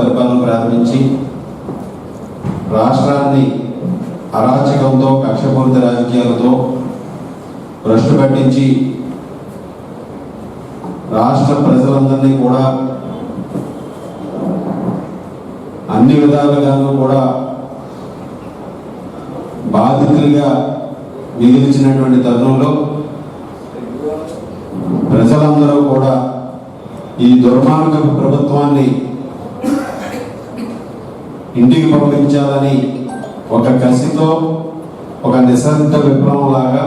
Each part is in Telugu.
పరిపాలన ప్రారంభించి రాష్ట్రాన్ని అరాచకంతో కక్షపూరిత రాజకీయాలతో భ్రష్టు పట్టించి రాష్ట్ర ప్రజలందరినీ కూడా అన్ని విధాలుగాను కూడా బాధితులుగా మిగిల్చినటువంటి తరుణంలో ప్రజలందరూ కూడా ఈ దుర్మార్గపు ప్రభుత్వాన్ని ఇంటికి పంపించాలని ఒక కసితో ఒక నిశ్శబ్ద విప్లవం లాగా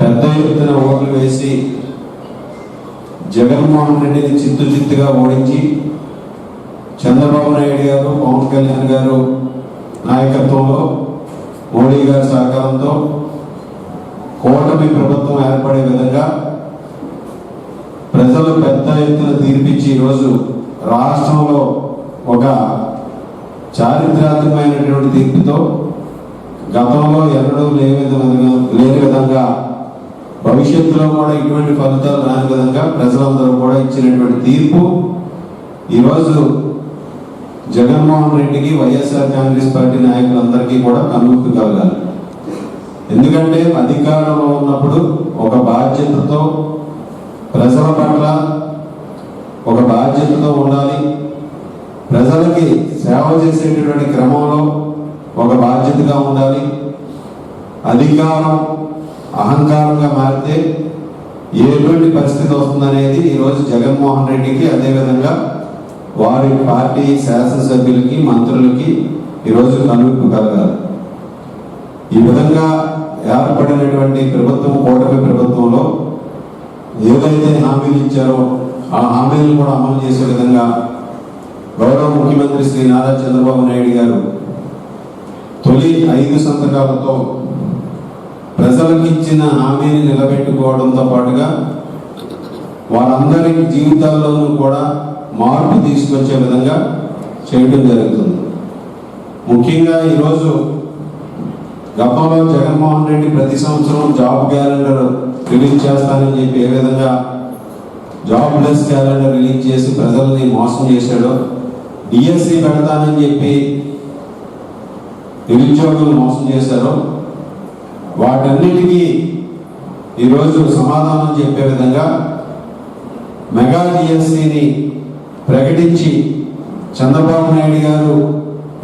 పెద్ద ఎత్తున ఓట్లు వేసి జగన్మోహన్ రెడ్డిని చిత్తు చిత్తుగా ఓడించి చంద్రబాబు నాయుడు గారు పవన్ కళ్యాణ్ గారు నాయకత్వంలో మోడీ గారి సహకారంతో కూటమి ప్రభుత్వం ఏర్పడే విధంగా ప్రజలు పెద్ద ఎత్తున తీర్పిచ్చి ఈరోజు రాష్ట్రంలో ఒక చారిత్రాత్మకమైనటువంటి తీర్పుతో గతంలో ఎన్నడూ లేని విధంగా లేని విధంగా భవిష్యత్తులో కూడా ఇటువంటి ఫలితాలు రాని విధంగా ప్రజలందరూ కూడా ఇచ్చినటువంటి తీర్పు ఈరోజు జగన్మోహన్ రెడ్డికి వైఎస్ఆర్ కాంగ్రెస్ పార్టీ నాయకులందరికీ కూడా కనువిప్పు కలగాలి. ఎందుకంటే అధికారంలో ఉన్నప్పుడు ఒక బాధ్యతతో ప్రజల పట్ల ఒక బాధ్యతతో ఉండాలి. ప్రజలకి సేవ చేసేటటువంటి క్రమంలో ఒక బాధ్యతగా ఉండాలి. అధికారం అహంకారంగా మారితే ఎటువంటి పరిస్థితి వస్తుందనేది ఈరోజు జగన్మోహన్ రెడ్డికి అదేవిధంగా వారి పార్టీ శాసనసభ్యులకి మంత్రులకి ఈరోజు కనువిప్పు కలగాలి. ఈ విధంగా ఏర్పడినటువంటి ప్రభుత్వం కూటమి ప్రభుత్వంలో ఏదైతే హామీలు ఇచ్చారో ఆ హామీలను కూడా అమలు చేసే విధంగా గౌరవ ముఖ్యమంత్రి శ్రీ నారా చంద్రబాబు నాయుడు గారు తొలి ఐదు సంతకాలతో ప్రజలకు ఇచ్చిన హామీని నిలబెట్టుకోవడంతో పాటుగా వారందరి జీవితాల్లోనూ కూడా మార్పు తీసుకొచ్చే విధంగా చేయడం జరుగుతుంది. ముఖ్యంగా ఈరోజు గతంలో జగన్మోహన్ రెడ్డి ప్రతి సంవత్సరం జాబ్ క్యాలెండర్ రిలీజ్ చేస్తానని చెప్పి ఏ విధంగా జాబ్లెస్ క్యాలెండర్ రిలీజ్ చేసి ప్రజల్ని మోసం చేశాడో డిఎస్సి పెడతానని చెప్పి నిరుద్యోగులు మోసం చేశారో. వాటన్నిటికీ ఈరోజు సమాధానం చెప్పే విధంగా మెగా డిఎస్సిని ప్రకటించి చంద్రబాబు నాయుడు గారు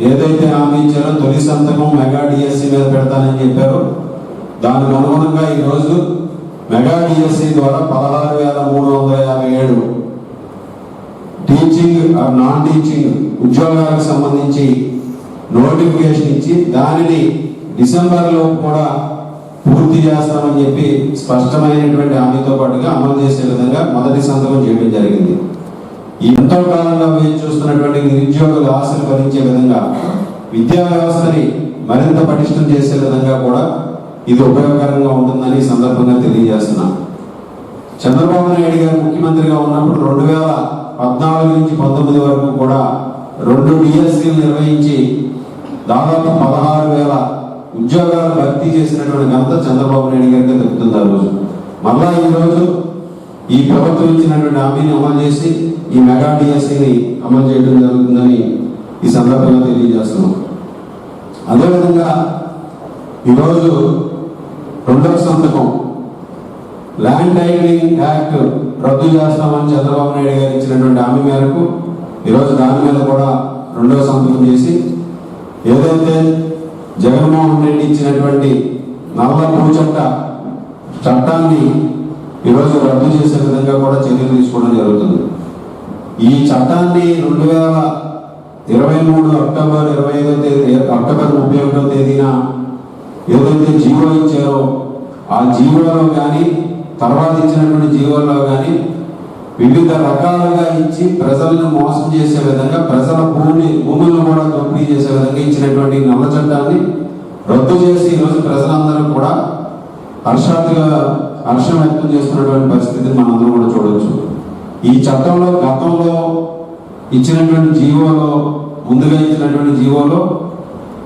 ఏదైతే హామీ ఇచ్చారో తొలి సంతకం మెగా డిఎస్సి మీద పెడతానని చెప్పారో. దానికి అనుగుణంగా ఈరోజు మెగా డిఎస్సి ద్వారా పదహారు వేల మూడు వందల యాభై ఏడు టీచింగ్ ఆర్ నాన్ టీచింగ్ ఉద్యోగాలకు సంబంధించి నోటిఫికేషన్ ఇచ్చి దానిని డిసెంబర్లో కూడా పూర్తి చేస్తామని చెప్పి స్పష్టమైనటువంటి హామీతో పాటుగా అమలు చేసే విధంగా మొదటి సంతకం చేయడం జరిగింది. ఈ ఎంతో కాలంగా వేచి చూస్తున్నటువంటి నిరుద్యోగుల ఆశలు భరించే విధంగా విద్యా వ్యవస్థని మరింత పటిష్టం చేసే విధంగా కూడా ఇది ఉపయోగకరంగా ఉంటుందని సందర్భంగా తెలియజేస్తున్నాను. చంద్రబాబు నాయుడు గారు ముఖ్యమంత్రిగా ఉన్నప్పుడు రెండు వేల పద్నాలుగు నుంచి పంతొమ్మిది వరకు కూడా రెండు డిఎస్సీలు నిర్వహించి దాదాపు పదహారు వేల ఉద్యోగాలు భర్తీ చేసినటువంటి ఘనత చంద్రబాబు నాయుడు గారికి దక్కుతుంది ఆ రోజు. మళ్ళా ఈ రోజు ఈ ప్రభుత్వం ఇచ్చినటువంటి హామీని అమలు చేసి ఈ మెగా డిఎస్సీని అమలు చేయడం జరుగుతుందని ఈ సందర్భంగా తెలియజేస్తున్నాం. అదేవిధంగా ఈరోజు రెండవ సంతకం ల్యాండ్ టైటిలింగ్ యాక్ట్ రద్దు చేస్తామని చంద్రబాబు నాయుడు గారు ఇచ్చినటువంటి హామీ మేరకు ఈరోజు దాని మీద కూడా రెండవ సంతకం చేసి ఏదైతే జగన్మోహన్ రెడ్డి ఇచ్చినటువంటి నల్ల పూచట్ట చట్టాన్ని ఈరోజు రద్దు చేసే విధంగా కూడా చర్యలు తీసుకోవడం జరుగుతుంది. ఈ చట్టాన్ని రెండు వేల ఇరవై మూడు అక్టోబర్ ఇరవై ఐదో తేదీ అక్టోబర్ ముప్పై ఒకటో తేదీన ఏదైతే జీవో ఇచ్చారో ఆ జీవోలో కానీ తర్వాత ఇచ్చినటువంటి జీవోలో కానీ వివిధ రకాలుగా ఇచ్చి ప్రజలను మోసం చేసే విధంగా ప్రజల భూమి భూములను కూడా దోపిడీ చేసే విధంగా ఇచ్చినటువంటి నల్ల చట్టాన్ని రద్దు చేసి ఈరోజు ప్రజలందరూ కూడా హర్షాత్తుగా హర్షం వ్యక్తం చేస్తున్నటువంటి పరిస్థితిని మనందరం కూడా చూడవచ్చు ఈ చట్టంలో గతంలో ఇచ్చినటువంటి జీవోలో ముందుగా ఇచ్చినటువంటి జీవోలో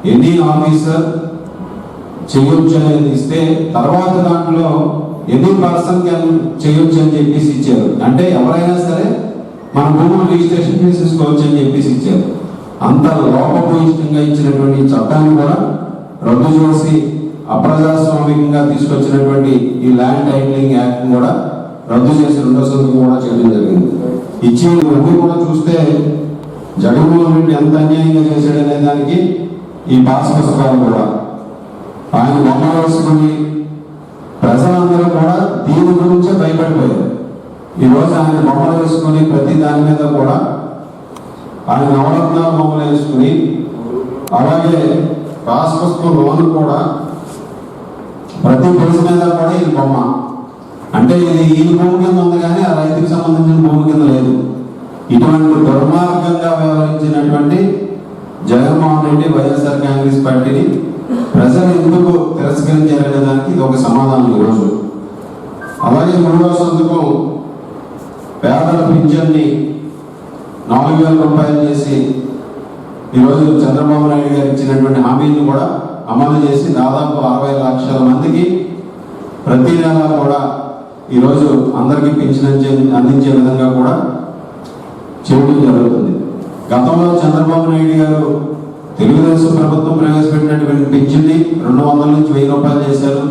ఎనీ ఆఫీసర్ చేయొచ్చు అనేది ఇస్తే తర్వాత దాంట్లో ఎందుకు పర్సన్ క్యాన్ చేయొచ్చు అని చెప్పేసి ఇచ్చారు? అంటే ఎవరైనా సరే మన భూములు రిజిస్ట్రేషన్ చేసేసుకోవచ్చు అని చెప్పేసి ఇచ్చారు. అంత లోపభూయిష్టంగా ఇచ్చినటువంటి చట్టాన్ని కూడా రద్దు చేసి అప్రజాస్వామికంగా తీసుకొచ్చినటువంటి ఈ ల్యాండ్ టైటిలింగ్ యాక్ట్ కూడా రద్దు చేసి రెండో సంతకం కూడా చేయడం జరిగింది. ఇచ్చి ఇవన్నీ కూడా చూస్తే జగన్మోహన్ రెడ్డి ఎంత అన్యాయంగా చేశాడనే దానికి ఈ పాస్ పుస్తకాలు కూడా. ఆయన బొమ్మ వేసుకుని ప్రజలందరూ కూడా దీని గురించే భయపడిపోయారు. ఈ రోజు ఆయన బొమ్మలు వేసుకుని ప్రతి దాని మీద కూడా ఆయన నవరత్నాలు బొమ్మలు వేసుకుని అలాగే పాస్ పుస్తకం లోన్ కూడా ప్రతి పేజీ మీద కూడా ఈ బొమ్మ. అంటే ఇది ఈ భూమి కింద ఉంది కానీ ఆ రైతుకి సంబంధించిన భూమి కింద లేదు. ఇటువంటి దుర్మార్గంగా వ్యవహరించినటువంటి జగన్మోహన్ రెడ్డి వైఎస్ఆర్ కాంగ్రెస్ పార్టీని ప్రజలు ఎందుకు తిరస్కరించారనే దానికి ఇది ఒక సమాధానం ఈరోజు. అలాగే మూడవ సంతకం పేదల పింఛన్ని నాలుగు వేల రూపాయలు చేసి ఈరోజు చంద్రబాబు నాయుడు గారు ఇచ్చినటువంటి హామీని కూడా అమలు చేసి దాదాపు అరవై లక్షల మందికి ప్రతి నెల కూడా ఈరోజు అందరికీ పింఛన్ అందించే- అందించే విధంగా కూడా చేయడం జరుగుతుంది. గతంలో చంద్రబాబు నాయుడు గారు తెలుగుదేశం ప్రభుత్వం ప్రవేశపెట్టినటువంటి పింఛన్ని రెండు వందల నుంచి వెయ్యి రూపాయలు చేశారు.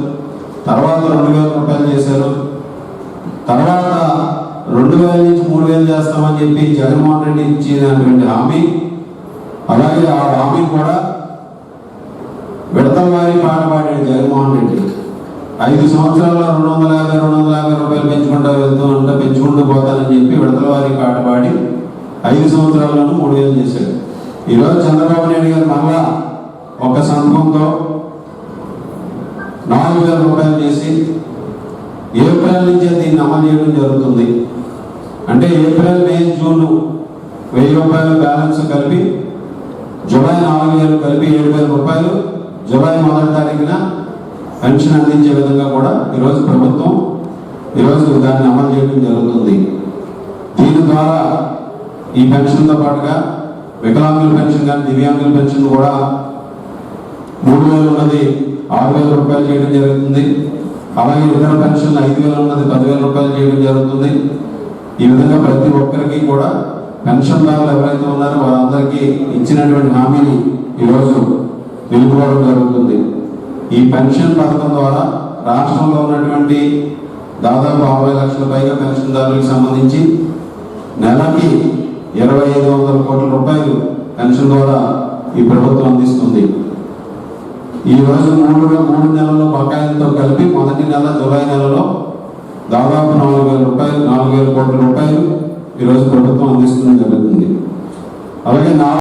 తర్వాత రెండు వేల రూపాయలు చేశారు. తర్వాత రెండు వేల నుంచి మూడు వేలు చేస్తామని చెప్పి జగన్మోహన్ రెడ్డి ఇచ్చినటువంటి హామీ అలాగే ఆ హామీ కూడా విడతల వారి పాట పాడాడు జగన్మోహన్ రెడ్డి. ఐదు సంవత్సరాల్లో రెండు వందల యాభై రెండు వందల యాభై రూపాయలు పెంచుకుంటా వెళ్తూ ఉంటే పెంచుకుంటూ పోతానని చెప్పి విడతల వారి పాట పాడి ఐదు సంవత్సరాల్లోనూ మూడు వేలు చేశాడు. ఈరోజు చంద్రబాబు నాయుడు గారు మళ్ళా ఒక సంఘంతో నాలుగు వేల రూపాయలు చేసి ఏప్రిల్ నుంచే దీన్ని అమలు చేయడం జరుగుతుంది. అంటే ఏప్రిల్ మే జూన్ వెయ్యి రూపాయలు బ్యాలెన్స్ కలిపి జూలై నాలుగు వేలు కలిపి ఏడు వేల రూపాయలు జూలై మొదటి తారీఖున పెన్షన్ అందించే విధంగా కూడా ఈరోజు ప్రభుత్వం ఈరోజు దాన్ని అమలు చేయడం జరుగుతుంది. దీని ద్వారా ఈ పెన్షన్తో పాటుగా వికలాంగుల పెన్షన్ కానీ దివ్యాంగుల పెన్షన్ కూడా మూడు వేలు ఉన్నది ఆరు వేల రూపాయలు చేయడం జరుగుతుంది. అలాగే ఇతర పెన్షన్ ఐదు వేలు ఉన్నది పదివేల రూపాయలు చేయడం జరుగుతుంది. ఈ విధంగా ప్రతి ఒక్కరికి కూడా పెన్షన్దారులు ఎవరైతే ఉన్నారో వారందరికీ ఇచ్చినటువంటి హామీని ఈరోజు నిలుపుకోవడం జరుగుతుంది. ఈ పెన్షన్ పథకం ద్వారా రాష్ట్రంలో ఉన్నటువంటి దాదాపు అరవై లక్షల పైగా పెన్షన్దారులకు సంబంధించి నెలకి ఇరవై ఐదు వందల కోట్ల రూపాయలు పెన్షన్ ద్వారా ఈ ప్రభుత్వం అందిస్తుంది. ఈ రోజు మూడు మూడు నెలల బకాయిలతో కలిపి మొదటి నెల జూలై నెలలో దాదాపు నాలుగు వేల రూపాయలు నాలుగు వేల కోట్ల రూపాయలు ఈరోజు ప్రభుత్వం అందిస్తుంది జరుగుతుంది. అలాగే నా